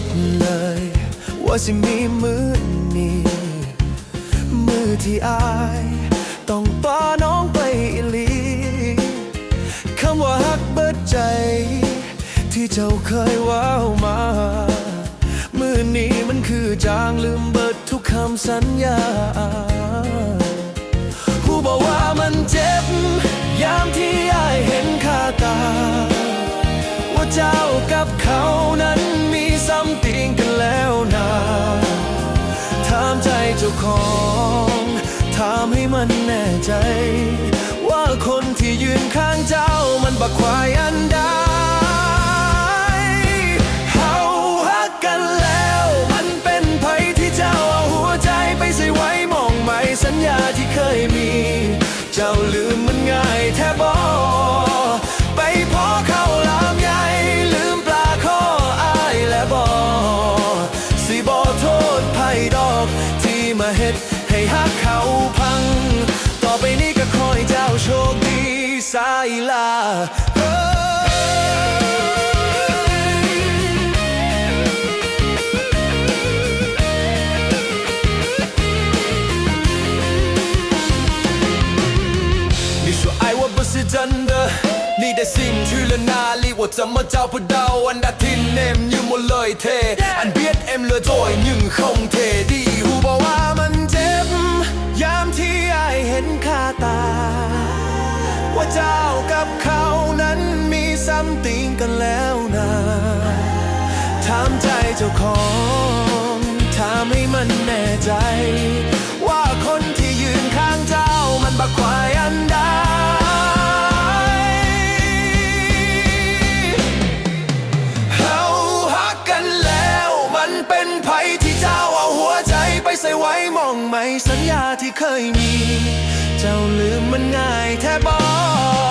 ดเลย ว่าสิมีมือนี้ มือที่อาย ต้องป้าน้องไปอีหลีคำว่าฮักเบิดใจ ที่เจ้าเคยว้าวมา มือนี้มันคือจางลืมเบิดทุกคำสัญญาผู้บอกว่ามันเจ็บ ยามที่อายเห็นคาตา ว่าเจ้าาของถามให้มันแน่ใจ ว่าคนที่ยืนข้างเจ้ามันบักควายอันใดเฮาฮักกันแล้ว มันเป็นภัยที่เจ้าเอาหัวใจไปใส่ไว้มองไหมสัญญาที่เคยมี เจ้าลืม มาเฮ็ดให้ฮักเขาพัง ต่อไปนี้ก็คอยเจ้าโชคดีสายลาเอ้ย 你说爱我不是真的，你的心去了哪里？我怎么找不到？anh đã tin em như một lời thề anh biết em lừa dối nhưng không thể เจ้ากับเขานั้นมีซัมติงกันแล้วนะถามใจเจ้าของถามให้มันแน่ใจ ว่าคนที่ยืนข้างเจ้ามันบักควายอันใดเฮาฮักกันแล้วมันเป็นไผที่เจ้าเอาหัวใจไปใส่ไว้มองไหมสัญญาที่เคยมี เจ้าลืมมันง่ายแทบบอก